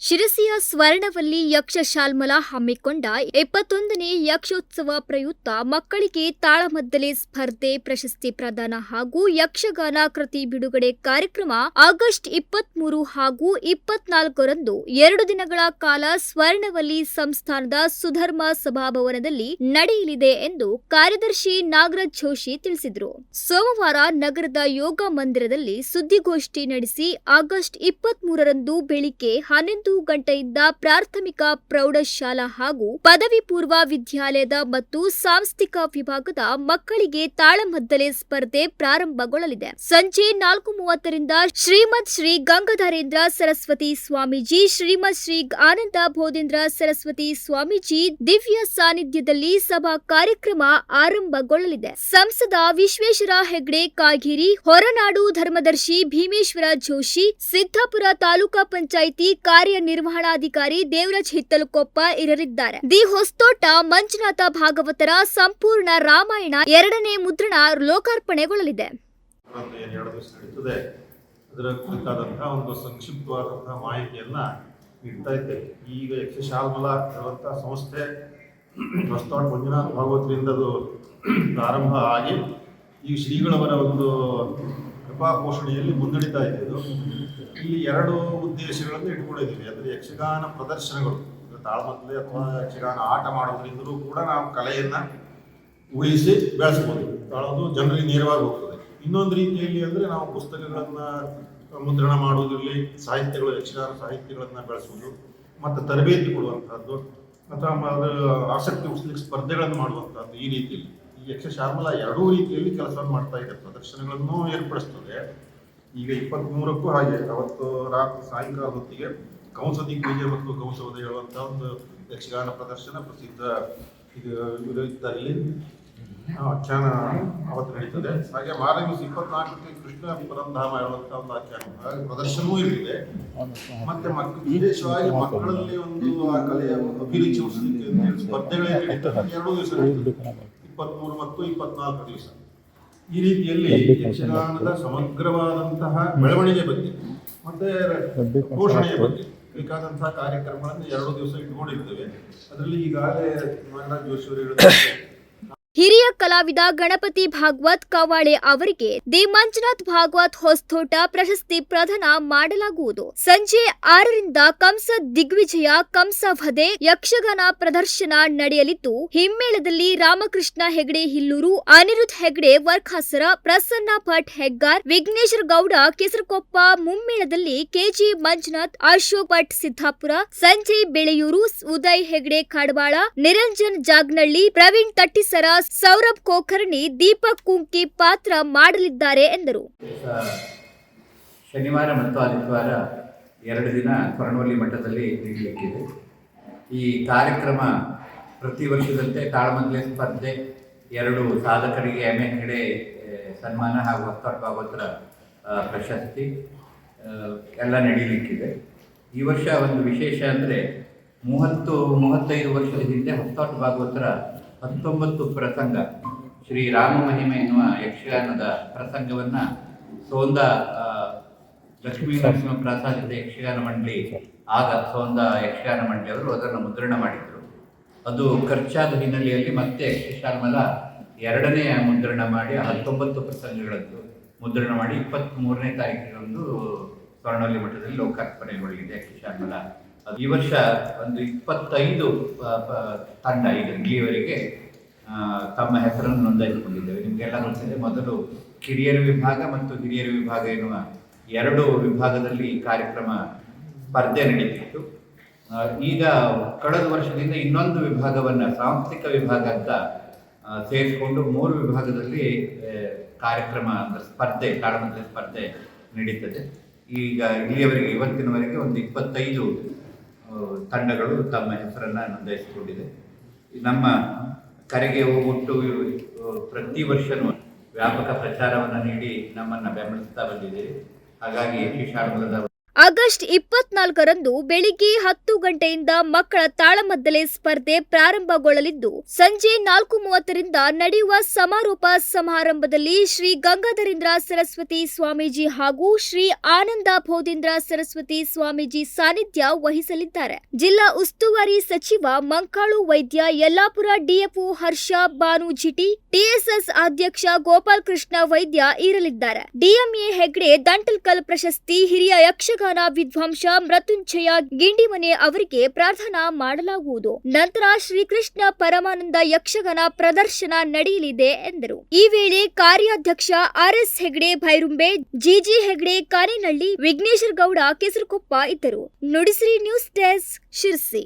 ಶಿರಸಿಯ ಸ್ವರ್ಣವಲ್ಲಿ ಯಕ್ಷಶಾಲ್ಮಲ ಹಮ್ಮಿಕೊಂಡ ಇಪ್ಪತ್ತೊಂದನೇ ಯಕ್ಷೋತ್ಸವ ಪ್ರಯುಕ್ತ ಮಕ್ಕಳಿಗೆ ತಾಳಮದ್ದಲೆ ಸ್ಪರ್ಧೆ ಪ್ರಶಸ್ತಿ ಪ್ರದಾನ ಹಾಗೂ ಯಕ್ಷಗಾನ ಕೃತಿ ಬಿಡುಗಡೆ ಕಾರ್ಯಕ್ರಮ ಆಗಸ್ಟ್ ಇಪ್ಪತ್ಮೂರು ಹಾಗೂ ಇಪ್ಪತ್ನಾಲ್ಕರಂದು ಎರಡು ದಿನಗಳ ಕಾಲ ಸ್ವರ್ಣವಲ್ಲಿ ಸಂಸ್ಥಾನದ ಸುಧರ್ಮ ಸಭಾಭವನದಲ್ಲಿ ನಡೆಯಲಿದೆ ಎಂದು ಕಾರ್ಯದರ್ಶಿ ನಾಗರಾಜ್ ಜೋಶಿ ತಿಳಿಸಿದರು. ಸೋಮವಾರ ನಗರದ ಯೋಗ ಮಂದಿರದಲ್ಲಿ ಸುದ್ದಿಗೋಷ್ಠಿ ನಡೆಸಿ ಆಗಸ್ಟ್ ಇಪ್ಪತ್ಮೂರರಂದು ಬೆಳಿಗ್ಗೆ ಹನ್ನೊಂದು ಗಂಟೆಯಿಂದ ಪ್ರಾಥಮಿಕ ಪ್ರೌಢಶಾಲಾ ಹಾಗೂ ಪದವಿ ಪೂರ್ವ ವಿದ್ಯಾಲಯದ ಮತ್ತು ಸಾಂಸ್ಥಿಕ ವಿಭಾಗದ ಮಕ್ಕಳಿಗೆ ತಾಳಮದ್ದಲೆ ಸ್ಪರ್ಧೆ ಪ್ರಾರಂಭಗೊಳ್ಳಲಿದೆ. ಸಂಜೆ ನಾಲ್ಕು ಮೂವತ್ತರಿಂದ ಶ್ರೀಮದ್ ಶ್ರೀ ಗಂಗಾಧರೇಂದ್ರ ಸರಸ್ವತಿ ಸ್ವಾಮೀಜಿ, ಶ್ರೀಮದ್ ಶ್ರೀ ಆನಂದ ಬೋಧೇಂದ್ರ ಸರಸ್ವತಿ ಸ್ವಾಮೀಜಿ ದಿವ್ಯ ಸಾನ್ನಿಧ್ಯದಲ್ಲಿ ಸಭಾ ಕಾರ್ಯಕ್ರಮ ಆರಂಭಗೊಳ್ಳಲಿದೆ. ಸಂಸದ ವಿಶ್ವೇಶ್ವರ ಹೆಗ್ಡೆ, ಕಾಗೇರಿ, ಹೊರನಾಡು ಧರ್ಮದರ್ಶಿ ಭೀಮೇಶ್ವರ ಜೋಶಿ, ಸಿದ್ದಾಪುರ ತಾಲೂಕಾ ಪಂಚಾಯಿತಿ ಕಾರ್ಯನಿರ್ವಹಣಾಧಿಕಾರಿ ದೇವರಾಜ್ ಹಿತ್ತಲಕೊಪ್ಪ ಇರಲಿದ್ದಾರೆ. ದಿ ಹೊಸ್ತೋಟ ಮಂಜುನಾಥ ಭಾಗವತರ ಸಂಪೂರ್ಣ ರಾಮಾಯಣ ಎರಡನೇ ಮುದ್ರಣ ಲೋಕಾರ್ಪಣೆಗೊಳ್ಳಲಿದೆ. ಅದರ ಕುರಿತಾದಂತಹ ಒಂದು ಸಂಕ್ಷಿಪ್ತವಾದಂತಹ ಮಾಹಿತಿಯನ್ನ ನೀಡ್ತಾ ಇದ್ದೇವೆ ಈಗ ಯಕ್ಷಶಾಲ್ಮಲ ಇರುವಂತಹ ಸಂಸ್ಥೆ ಹೊಸ್ತೋಟ ಮಂಜುನಾಥ ಭಾಗವತರಿಂದ ಅದು ಪ್ರಾರಂಭ ಆಗಿ ಈ ಶ್ರೀಗಳವರ ಒಂದು ಕೃಪಾ ಇಲ್ಲಿ ಮುನ್ನಡೀತಾ ಇದೆ ಇದು ಇಲ್ಲಿ ಎರಡು ಉದ್ದೇಶಗಳನ್ನು ಇಟ್ಕೊಂಡಿದ್ದೀವಿ. ಅಂದರೆ ಯಕ್ಷಗಾನ ಪ್ರದರ್ಶನಗಳು ಇದು ತಾಳ್ಮತ್ತಲೆ ಅಥವಾ ಯಕ್ಷಗಾನ ಆಟ ಮಾಡೋದ್ರಿಂದಲೂ ಕೂಡ ನಾವು ಕಲೆಯನ್ನು ಉಳಿಸಿ ಬೆಳೆಸ್ಬೋದು. ತಾಳೋದು ಜನರಿಗೆ ನೇರವಾಗಿ ಹೋಗ್ತದೆ. ಇನ್ನೊಂದು ರೀತಿಯಲ್ಲಿ ಅಂದರೆ ನಾವು ಪುಸ್ತಕಗಳನ್ನು ಮುದ್ರಣ ಮಾಡುವುದರಲ್ಲಿ ಸಾಹಿತ್ಯಗಳು, ಯಕ್ಷಗಾನ ಸಾಹಿತ್ಯಗಳನ್ನು ಬೆಳೆಸುವುದು, ಮತ್ತು ತರಬೇತಿ ಕೊಡುವಂಥದ್ದು ಅಥವಾ ಆಸಕ್ತಿ ಹುಟ್ಟಿಸ್ಲಿಕ್ಕೆ ಸ್ಪರ್ಧೆಗಳನ್ನು ಮಾಡುವಂಥದ್ದು ಈ ರೀತಿಯಲ್ಲಿ. ಈ ಯಕ್ಷಶಾರ್ಮಲ ಎರಡೂ ರೀತಿಯಲ್ಲಿ ಕೆಲಸವನ್ನು ಮಾಡ್ತಾ ಇದೆ. ಪ್ರದರ್ಶನಗಳನ್ನು ಏರ್ಪಡಿಸ್ತದೆ. ಈಗ ಇಪ್ಪತ್ತ್ಮೂರಕ್ಕೂ ಹಾಗೆ. ಅವತ್ತು ರಾತ್ರಿ ಸಾಯಂಕಾಲ ಹೊತ್ತಿಗೆ ಕಂಸದಿ ಪೂಜೆ ಮತ್ತು ಕಂಸವದ ಹೇಳುವಂತಹ ಒಂದು ಯಕ್ಷಗಾನ ಪ್ರದರ್ಶನ ಪ್ರಸಿದ್ಧ ಇದು ಇದ್ದಾರೆ ಆಖ್ಯಾನ ಅವತ್ತು ನಡೀತದೆ. ಹಾಗೆ ಮಾರನೇ ದಿವಸ ಇಪ್ಪತ್ನಾಲ್ಕಕ್ಕೆ ಕೃಷ್ಣ ಪರಂಧಾಮ ಹೇಳುವಂತಹ ಒಂದು ಆಖ್ಯಾನ. ಪ್ರದರ್ಶನವೂ ಇರಲಿದೆ ಮತ್ತೆ ಮಕ್ಕಳು ವಿಶೇಷವಾಗಿ ಮಕ್ಕಳಲ್ಲಿ ಒಂದು ಆ ಕಲೆಯ ಅಭಿರುಚಿ ಸ್ಪರ್ಧೆಗಳೇ ಎರಡೂ ದಿವಸ ಇಪ್ಪತ್ಮೂರು ಮತ್ತು ಇಪ್ಪತ್ನಾಲ್ಕು ದಿವಸ. ಈ ರೀತಿಯಲ್ಲಿ ಯಕ್ಷಗಾನದ ಸಮಗ್ರವಾದಂತಹ ಬೆಳವಣಿಗೆ ಬಗ್ಗೆ ಮತ್ತೆ ಪೋಷಣೆಯ ಬಗ್ಗೆ ಬೇಕಾದಂತಹ ಕಾರ್ಯಕ್ರಮಗಳನ್ನು ಎರಡು ದಿವಸ ಇಟ್ಕೊಂಡಿರ್ತೇವೆ ಅದರಲ್ಲಿ ಈಗಾಗಲೇ ಜೋಶಿ ಅವರು ಹಿರಿಯ ಕಲಾವಿದ ಗಣಪತಿ ಭಾಗವತ್ ಕವಾಳೆ ಅವರಿಗೆ ದಿ ಮಂಜುನಾಥ್ ಭಾಗವತ್ ಹೊಸ್ತೋಟ ಪ್ರಶಸ್ತಿ ಪ್ರದಾನ ಮಾಡಲಾಗುವುದು. ಸಂಜೆ ಆರರಿಂದ ಕಂಸ ದಿಗ್ವಿಜಯ, ಕಂಸ ವಧೆ ಯಕ್ಷಗಾನ ಪ್ರದರ್ಶನ ನಡೆಯಲಿದ್ದು, ಹಿಮ್ಮೇಳದಲ್ಲಿ ರಾಮಕೃಷ್ಣ ಹೆಗಡೆ ಹಿಲ್ಲೂರು, ಅನಿರುದ್ಧ ಹೆಗಡೆ ವರ್ಖಾಸರ ಪ್ರಸನ್ನ ಭಟ್ ಹೆಗ್ಗಾರ್, ವಿಘ್ನೇಶ್ವರ ಗೌಡ ಕೆಸರಕೊಪ್ಪ ಮುಮ್ಮೇಳದಲ್ಲಿ ಕೆಜಿ ಮಂಜುನಾಥ್, ಅಶೋಕ್ ಭಟ್ ಸಿದ್ದಾಪುರ ಸಂಜಯ್ ಬೆಳೆಯೂರು, ಉದಯ್ ಹೆಗಡೆ ಕಾಡವಾಳ, ನಿರಂಜನ್ ಜಾಗ್ನಳ್ಳಿ, ಪ್ರವೀಣ್ ತಟ್ಟಿಸರ ಸೌರಭ್ ಕೋಕರ್ಣಿ ದೀಪಕ್ ಕುಂಕಿ ಪಾತ್ರ ಮಾಡಲಿದ್ದಾರೆ ಎಂದರು. ಶನಿವಾರ ಮತ್ತು ಆದಿತ್ಯವಾರ ಎರಡು ದಿನ ಸ್ವರ್ಣವಲ್ಲಿ ಮಠದಲ್ಲಿ ನಡೆಯಲಿಕ್ಕಿದೆ. ಈ ಕಾರ್ಯಕ್ರಮ ಪ್ರತಿ ವರ್ಷದಂತೆ ತಾಳಮಂಗಲ ಸ್ಪರ್ಧೆ ಎರಡು ಸಾಧಕರಿಗೆ ಎಂ ಕಡೆ ಸನ್ಮಾನ ಹಾಗೂ ಹತ್ತೊಟ್ಟು ಭಾಗವತರ ಪ್ರಶಸ್ತಿ ಎಲ್ಲ ನಡೀಲಿಕ್ಕಿದೆ ಈ ವರ್ಷ ಒಂದು ವಿಶೇಷ ಅಂದರೆ ಮೂವತ್ತು, ಮೂವತ್ತೈದು ವರ್ಷದ ಹಿಂದೆ ಹತ್ತೊಟ್ಟು ಭಾಗವತರ ಹತ್ತೊಂಬತ್ತು ಪ್ರಸಂಗ. ಶ್ರೀ ರಾಮ ಮಹಿಮೆ ಎನ್ನುವ ಯಕ್ಷಗಾನದ ಪ್ರಸಂಗವನ್ನ ಸೋಂದ ಲಕ್ಷ್ಮೀ ನರಸಿಂಹ ಪ್ರಸಾದಿತ ಯಕ್ಷಗಾನ ಮಂಡಳಿ, ಆಗ ಸೋಂದ ಯಕ್ಷಗಾನ ಮಂಡಳಿಯವರು ಅದನ್ನು ಮುದ್ರಣ ಮಾಡಿದರು. ಅದು ಖರ್ಚಾದ ಹಿನ್ನೆಲೆಯಲ್ಲಿ ಮತ್ತೆ ಯಕ್ಷಶಾಲ್ಮಲ ಎರಡನೇ ಮುದ್ರಣ ಮಾಡಿ ಹತ್ತೊಂಬತ್ತು ಪ್ರಸಂಗಗಳದ್ದು. ಮುದ್ರಣ ಮಾಡಿ ಇಪ್ಪತ್ತ್ ಮೂರನೇ ತಾರೀಕಿನಂದು ಸ್ವರ್ಣವಲ್ಲಿ ಮಠದಲ್ಲಿ ಲೋಕಾರ್ಪಣೆಗೊಳ್ಳಿದೆ ಯಕ್ಷಶಾಲ್ಮಲ ಅದು ಈ ವರ್ಷ ಒಂದು ಇಪ್ಪತ್ತೈದು ತಂಡ ಈಗ ಇಲ್ಲಿಯವರೆಗೆ ತಮ್ಮ ಹೆಸರನ್ನು ನೋಂದಾಯಿಸಿಕೊಂಡಿದ್ದೇವೆ. ನಿಮಗೆಲ್ಲ ಗೊತ್ತಿದೆ, ಮೊದಲು ಕಿರಿಯರ ವಿಭಾಗ ಮತ್ತು ಹಿರಿಯರ ವಿಭಾಗ ಎನ್ನುವ ಎರಡು ವಿಭಾಗದಲ್ಲಿ ಈ ಕಾರ್ಯಕ್ರಮ ಸ್ಪರ್ಧೆ ನಡೆಯುತ್ತಿತ್ತು ಈಗ ಕಳೆದ ವರ್ಷದಿಂದ ಇನ್ನೊಂದು ವಿಭಾಗವನ್ನು ಸಾಂಸ್ಥಿಕ ವಿಭಾಗ ಅಂತ ಸೇರಿಕೊಂಡು ಮೂರು ವಿಭಾಗದಲ್ಲಿ ಕಾರ್ಯಕ್ರಮ ಅಂದರೆ ಸ್ಪರ್ಧೆ ತಾಳಮದ್ದಲೆ ಸ್ಪರ್ಧೆ ನಡೀತದೆ. ಈಗ ಇಲ್ಲಿಯವರೆಗೆ, ಇವತ್ತಿನವರೆಗೆ ಒಂದು ಇಪ್ಪತ್ತೈದು ತಂಡಗಳು ತಮ್ಮ ಹೆಸರನ್ನು ನೋಂದಾಯಿಸಿಕೊಂಡಿದೆ. ನಮ್ಮ ಕರೆಗೆ ಆ, ಪ್ರತಿ ವರ್ಷನೂ ವ್ಯಾಪಕ ಪ್ರಚಾರವನ್ನು ನೀಡಿ ನಮ್ಮನ್ನು ಬೆಂಬಲಿಸ್ತಾ ಬಂದಿದೆ ಹಾಗಾಗಿ ಯಕ್ಷಶಾಲ್ಮಲದ ಆಗಸ್ಟ್ ಇಪ್ಪತ್ನಾಲ್ಕರಂದು ಬೆಳಿಗ್ಗೆ ಹತ್ತು ಗಂಟೆಯಿಂದ ಮಕ್ಕಳ ತಾಳಮದ್ದಲೆ ಸ್ಪರ್ಧೆ ಪ್ರಾರಂಭಗೊಳ್ಳಲಿದ್ದು, ಸಂಜೆ ನಾಲ್ಕು ಮೂವತ್ತರಿಂದ ನಡೆಯುವ ಸಮಾರೋಪ ಸಮಾರಂಭದಲ್ಲಿ ಶ್ರೀ ಗಂಗಾಧರೇಂದ್ರ ಸರಸ್ವತಿ ಸ್ವಾಮೀಜಿ ಹಾಗೂ ಶ್ರೀ ಆನಂದ ಬೋಧೇಂದ್ರ ಸರಸ್ವತಿ ಸ್ವಾಮೀಜಿ ಸಾನ್ನಿಧ್ಯ ವಹಿಸಲಿದ್ದಾರೆ. ಜಿಲ್ಲಾ ಉಸ್ತುವಾರಿ ಸಚಿವ Mankalu Vaidya, Yellapura DFO Harsha Banu GT TSS ಅಧ್ಯಕ್ಷ ಗೋಪಾಲ್ ಕೃಷ್ಣ ವೈದ್ಯ ಇರಲಿದ್ದಾರೆ. ಡಿಎಂಎ ಹೆಗ್ಡೆ, ದಂಟಲ್ಕಲ್ ಪ್ರಶಸ್ತಿ ಹಿರಿಯ ಯಕ್ಷಗಾನ ವಿದ್ವಾಂಸ ಮೃತ್ಯುಂಜಯ ಗಿಂಡಿಮನೆ ಅವರಿಗೆ ಪ್ರಾರ್ಥನಾ ಮಾಡಲಾಗುವುದು. ನಂತರ ಶ್ರೀಕೃಷ್ಣ ಪರಮಾನಂದ ಯಕ್ಷಗಾನ ಪ್ರದರ್ಶನ ನಡೆಯಲಿದೆ ಎಂದರು. ಈ ವೇಳೆ ಕಾರ್ಯಾಧ್ಯಕ್ಷ R S Hegde Bhairumbe GG Hegde Kanenahalli Vighneshwara Gowda Kesarukoppa ಇದ್ದರು. Nudisiri news desk Sirsi.